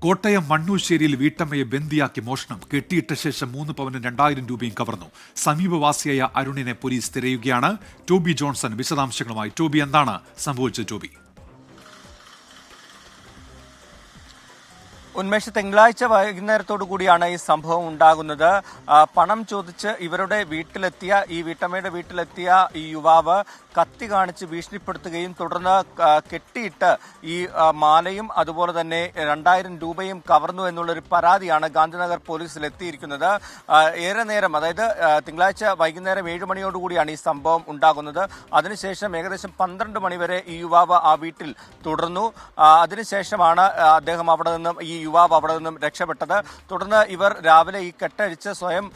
കോട്ടയം മണ്ണൂശ്ശേരിയിൽ വീട്ടമ്മയെ ബന്ദിയാക്കി മോഷണം. കെട്ടിയിട്ട ശേഷം മൂന്ന് പവനും രണ്ടായിരം രൂപയും കവർന്നു. സമീപവാസിയായ അരുണിനെ പോലീസ് തിരയുകയാണ്. ടോബി ജോൺസൺ വിശദാംശങ്ങളുമായി. ടോബി എന്താണ് സംഭവിച്ചത് ടോബി? ഉന്മേഷ് തിങ്കളാഴ്ച വൈകുന്നേരത്തോടു കൂടിയാണ് ഈ സംഭവം ഉണ്ടാകുന്നത്. പണം ചോദിച്ച് ഇവരുടെ വീട്ടിലെത്തിയ ഈ വീട്ടമ്മയുടെ വീട്ടിലെത്തിയ ഈ യുവാവ് കത്തി കാണിച്ച് ഭീഷണിപ്പെടുത്തുകയും തുടർന്ന് കെട്ടിയിട്ട് ഈ മാലയും അതുപോലെ തന്നെ രണ്ടായിരം രൂപയും കവർന്നു എന്നുള്ളൊരു പരാതിയാണ് ഗാന്ധിനഗർ പോലീസിൽ എത്തിയിരിക്കുന്നത്. ഏറെ നേരം അതായത് തിങ്കളാഴ്ച വൈകുന്നേരം ഏഴ് മണിയോടുകൂടിയാണ് ഈ സംഭവം ഉണ്ടാകുന്നത്. അതിനുശേഷം ഏകദേശം പന്ത്രണ്ട് മണിവരെ ഈ യുവാവ് ആ വീട്ടിൽ തുടർന്നു. അതിനുശേഷമാണ് അദ്ദേഹം അവിടെ നിന്നും ഈ യുവാവ് അവിടെ നിന്നും രക്ഷപ്പെട്ടത്. തുടർന്ന് ഇവർ രാവിലെ ഈ കെട്ടഴിച്ച് സ്വയം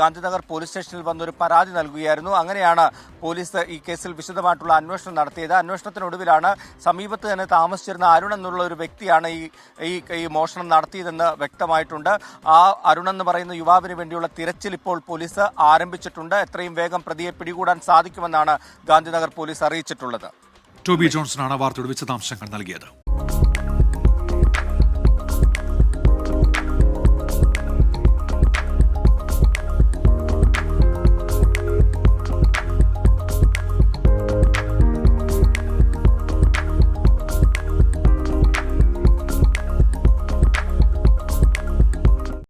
ഗാന്ധിനഗർ പോലീസ് സ്റ്റേഷനിൽ വന്നൊരു പരാതി നൽകുകയായിരുന്നു. അങ്ങനെയാണ് പോലീസ് ഈ കേസിൽ വിശദമായിട്ടുള്ള അന്വേഷണം നടത്തിയത്. അന്വേഷണത്തിനൊടുവിലാണ് സമീപത്ത് തന്നെ താമസിച്ചിരുന്ന അരുൺ എന്നുള്ള ഒരു വ്യക്തിയാണ് ഈ ഈ മോഷണം നടത്തിയതെന്ന് വ്യക്തമായിട്ടുണ്ട്. ആ അരുൺ എന്ന് പറയുന്ന യുവാവിന് വേണ്ടിയുള്ള തിരച്ചിൽ ഇപ്പോൾ പോലീസ് ആരംഭിച്ചിട്ടുണ്ട്. എത്രയും വേഗം പ്രതിയെ പിടികൂടാൻ സാധിക്കുമെന്നാണ് ഗാന്ധിനഗർ പോലീസ് അറിയിച്ചിട്ടുള്ളത്. ടോബി ആണ് വാർത്തയുടെ വിശദാംശങ്ങൾ നൽകിയത്.